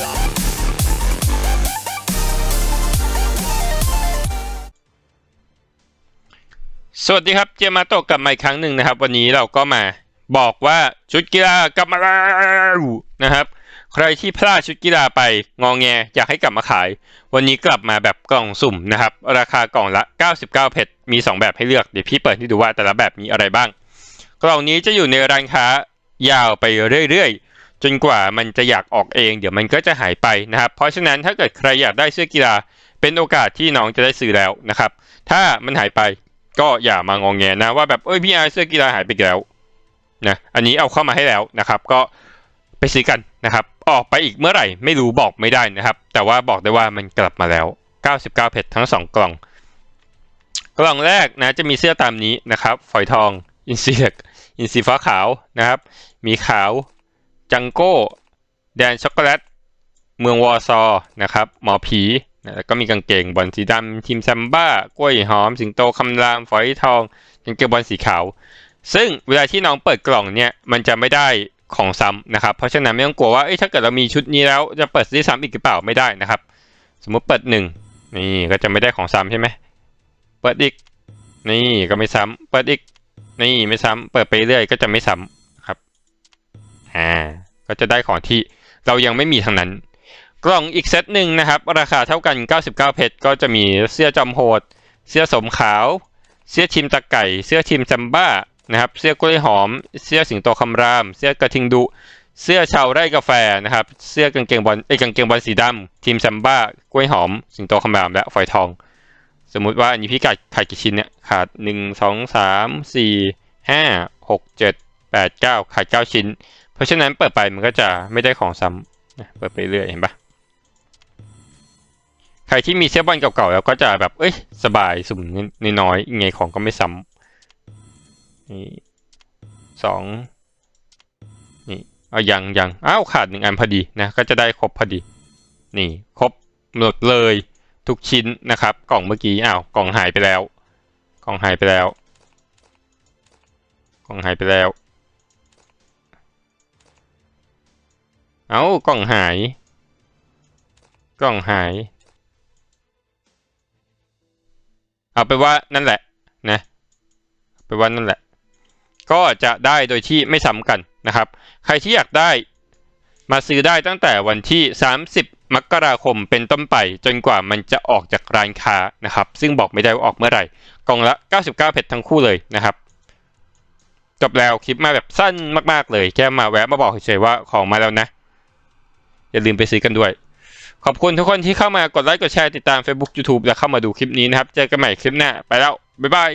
สวัสดีครับ เจมาโตกลับมาอีกครั้งหนึ่งนะครับ วันนี้เราก็มาบอกว่าชุดกีฬากลับมาแล้วนะครับ ใครที่พลาดชุดกีฬาไปงองแงอยากให้กลับมาขาย วันนี้กลับมาแบบกล่องสุ่มนะครับ ราคากล่องละ 99 เพชรมี 2 แบบให้เลือกเดี๋ยวพี่เปิดให้ดูว่าแต่ละแบบมีอะไรบ้าง กล่องนี้จะอยู่ในร้านค้ายาวไปเรื่อยๆ จนกว่ามันจะอยากออกเองเดี๋ยวมันก็จะหายไปนะครับ เพราะฉะนั้นถ้าเกิดใครอยากได้เสื้อกีฬาเป็นโอกาสที่น้องจะได้ซื้อแล้วนะครับ ถ้ามันหายไปก็อย่ามางองแงนะว่าแบบเอ้ยพี่อาเสื้อกีฬาหายไปแล้วนะอันนี้เอาเข้ามาให้แล้วนะครับ ก็ไปซื้อกันนะครับ ออกไปอีกเมื่อไหร่ไม่รู้บอกไม่ได้นะครับ แต่ว่าบอกได้ว่ามันกลับมาแล้ว 99 เพชรทั้ง 2 กล่อง กล่องแรกนะจะมีเสื้อตามนี้นะครับ ฝอยทอง อินซีเหล็กอินซีฟ้าขาวนะครับ มีขาว จังโก้แดนช็อกโกแลต เมืองวอร์ซอนะครับ หมอผีนะแล้วก็มีกางเกงบอลสีดำทีมซัมบ้ากล้วยหอม สิงโตคำรามฝอยทองกางเกงบอลสีขาว ซึ่งเวลาที่น้องเปิดกล่องเนี่ยมันจะไม่ได้ของซ้ำนะครับ เพราะฉะนั้นไม่ต้องกลัวว่าถ้าเกิดเรามีชุดนี้แล้วจะเปิดได้ซ้ำอีกหรือเปล่าไม่ได้นะครับ สมมติเปิดหนึ่งนี่ก็จะไม่ได้ของซ้ำใช่ไหมเปิดอีก นี่ก็ไม่ซ้ำเปิดอีก นี่ไม่ซ้ำเปิดไปเรื่อยก็จะไม่ซ้ำ อ่าก็จะได้ของที่เรายังไม่มีทั้งนั้น กล่องอีกเซตหนึ่งนะครับ ราคาเท่ากัน 99 เพชรก็จะมีเสื้อจอมโหด เสื้อสมขาว เสื้อทีมตะไก่ เสื้อทีมจัมบ้านะครับเสื้อกล้วยหอม เสื้อสิงโตคำราม เสื้อกระทิงดุ เสื้อชาวไร่กาแฟนะครับ เสื้อกางเกงบอลไอ้กางเกงบอลสีดำทีมซัมบ้ากล้วยหอม สิงโตคำรามและฝอยทอง สมมุติว่าอันนี้พี่ขาดขาดกี่ชิ้นเนี่ยขาดหนึ่งสองสามสี่ห้าหกเจ็ดแปดเก้าขาดเก้าชิ้น ราะฉะนั้นเปิดไปมันก็จะไม่ได้ของซ้ำเปิดไปเรื่อยเห็นปะใครที่มีเสื้อบอลเก่าๆแล้วก็จะแบบ เอ้ย สบายสุ่มน้อยๆยังไงของก็ไม่ซ้ำนี่สองนี่เอายังยังอ้าวขาดหนึ่งอันพอดีนะ ก็จะได้ครบพอดี นี่ครบหมดเลยทุกชิ้นนะครับ กล่องเมื่อกี้อ้าวกล่องหายไปแล้ว กล่องหายไปแล้ว กล่องหายไปแล้ว เอ้ากล่องหาย กล่องหาย เอาไปว่านั่นแหละนะไปว่านั่นแหละ ก็จะได้โดยที่ไม่ซ้ำกันนะครับ ใครที่อยากได้มาซื้อได้ตั้งแต่วันที่ 30 มกราคมเป็นต้นไป จนกว่ามันจะออกจากร้านค้านะครับ ซึ่งบอกไม่ได้ว่าออกเมื่อไหร่ กล่องละ 99 เพชรทั้งคู่เลยนะครับ จบแล้วคลิปมาแบบสั้นมาก ๆ เลย แค่มาแวะมาบอกเฉยๆว่าของมาแล้วนะ อย่าลืมไปซื้อกันด้วย ขอบคุณทุกคนที่เข้ามากดไลค์กดแชร์ติดตาม Facebook YouTube และเข้ามาดูคลิปนี้นะครับ เจอกันใหม่คลิปหน้า ไปแล้ว บ๊ายบาย